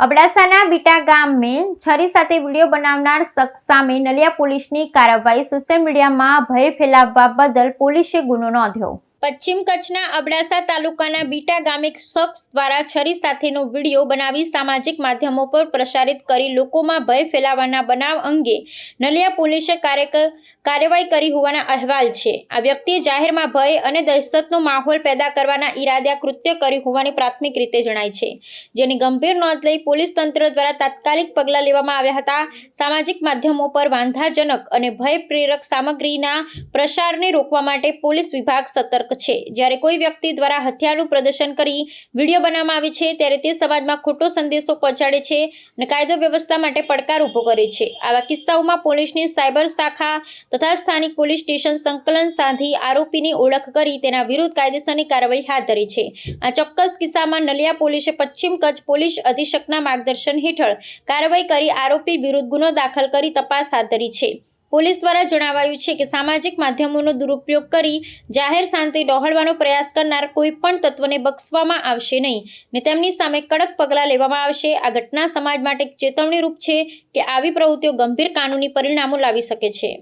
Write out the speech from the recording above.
અબડાસાના બીટા ગામે છરી સાથે વીડિયો બનાવનાર શખ્સ સામે નલિયા પોલીસની કાર્યવાહી સોશિયલ મીડિયામાં ભય ફેલાવવા બદલ પોલીસે ગુનો નોંધ્યો. પશ્ચિમ કચ્છના અબડાસા તાલુકાના બીટા ગામે શખ્સ દ્વારા છરી સાથેનો વીડિયો બનાવી સામાજિક માધ્યમો પર પ્રસારિત કરી લોકોમાં ભય ફેલાવવાના બનાવ અંગે નલિયા પોલીસે કાર્ય કાર્યવાહી કરી હોવાના અહેવાલ છે. આ વ્યક્તિએ જાહેરમાં ભય અને દહેશતનો માહોલ પેદા કરવાના ઈરાદા કૃત્ય કર્યું હોવાની પ્રાથમિક રીતે જણાય છે. જેની ગંભીર નોંધ લઈ પોલીસ તંત્ર દ્વારા તાત્કાલિક પગલાં લેવામાં આવ્યા હતા. સામાજિક માધ્યમો પર વાંધાજનક અને ભય પ્રેરક સામગ્રીના પ્રસારને રોકવા માટે પોલીસ વિભાગ સતર્ક છે. જ્યારે કોઈ વ્યક્તિ દ્વારા હથિયારનું પ્રદર્શન કરી વીડિયો બનાવવામાં આવે છે, ત્યારે તે સમાજમાં ખોટો સંદેશો પહોંચાડે છે અને કાયદો વ્યવસ્થા માટે પડકાર ઊભો કરે છે. આવા કિસ્સાઓમાં પોલીસની સાયબર શાખા તથા સ્થાનિક પોલીસ સ્ટેશન સંકલન સાધી આરોપીની ઓળખ કરી તેના વિરુદ્ધ કાયદેસરની કાર્યવાહી હાથ ધરી છે. આ ચોક્કસ કિસ્સામાં નલિયા પોલીસે પશ્ચિમ કચ્છ પોલીસ અધિક્ષકના માર્ગદર્શન હેઠળ કાર્યવાહી કરી આરોપી વિરુદ્ધ ગુનો દાખલ કરી તપાસ હાથ ધરી છે. પોલીસ દ્વારા જણાવાયું છે કે સામાજિક માધ્યમોનો દુરુપયોગ કરી જાહેર શાંતિ ડહોળવાનો પ્રયાસ કરનાર કોઈ પણ તત્વને બક્ષવામાં આવશે નહીં ને તેમની સામે કડક પગલાં લેવામાં આવશે. આ ઘટના સમાજ માટે ચેતવણીરૂપ છે કે આવી પ્રવૃત્તિઓ ગંભીર કાનૂની પરિણામો લાવી શકે છે.